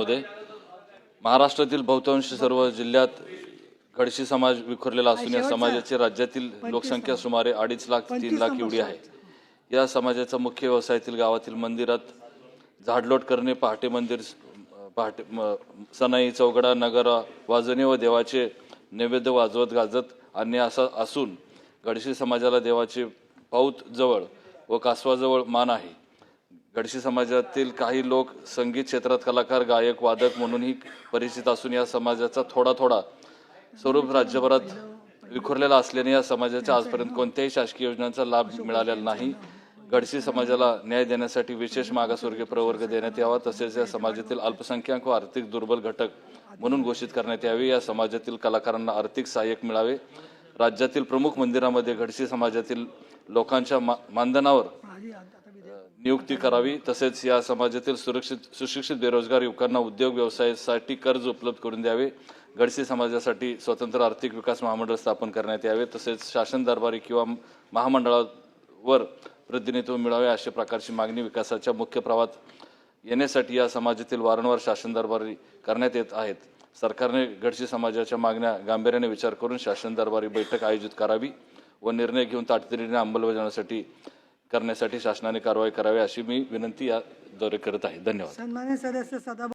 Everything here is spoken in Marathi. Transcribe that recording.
महोदय महाराष्ट्रातील बहुतांश सर्व जिल्ह्यात गडशी समाज विखुरलेला असून या समाजाची राज्यातील लोकसंख्या सुमारे अडीच लाख तीन लाख एवढी आहे. या समाजाचा मुख्य व्यवसायातील गावातील मंदिरात झाडलोट करणे पहाटे मंदिर पहाटे सनाई चौगडा नगर वाजवणे व देवाचे नैवेद्य वाजवत गाजत आणणे असं असून गडशी समाजाला देवाचे पाऊत जवळ व कासवाजवळ मान आहे. कडशी समाजातील काही लोक संगीत क्षेत्रात कलाकार गायक वादक म्हणूनही परिचित असून या समाजाचा थोडा थोडा स्वरूप राज्यभरात विखुरलेला असल्याने या समाजाच्या आजपर्यंत कोणत्याही शासकीय योजनांचा लाभ मिळालेला नाही. गडशी समाजाला न्याय देण्यासाठी विशेष मागासवर्गीय प्रवर्ग देण्यात यावा तसेच या समाजातील अल्पसंख्याक व आर्थिक दुर्बल घटक म्हणून घोषित करण्यात यावे. या समाजातील कलाकारांना आर्थिक सहाय्यक मिळावे. राज्यातील प्रमुख मंदिरामध्ये गडशी समाजातील लोकांच्या मा- मानधनावर नियुक्ती करावी. तसेच या समाजातील सुरक्षित सुशिक्षित बेरोजगार युवकांना उद्योग व्यवसायासाठी कर्ज उपलब्ध करून द्यावे. गडसी समाजासाठी स्वतंत्र आर्थिक विकास महामंडळ स्थापन करण्यात यावे. तसेच शासन दरबारी किंवा महामंडळावर प्रतिनिधित्व मिळावे अशा प्रकारची मागणी विकासाच्या मुख्य प्रवाहात येण्यासाठी या समाजातील वारंवार शासन दरबारी करण्यात येत आहेत. सरकारने गडशी समाजाच्या मागण्या गांभीर्याने विचार करून शासन दरबारी बैठक आयोजित करावी. व निर्णय घेऊन तातडीने अंमलबजावणीसाठी करण्यासाठी शासनाने कारवाई करावी अशी मी विनंती याद्वारे करत आहे. धन्यवाद. सन्मान्य सदस्य सदा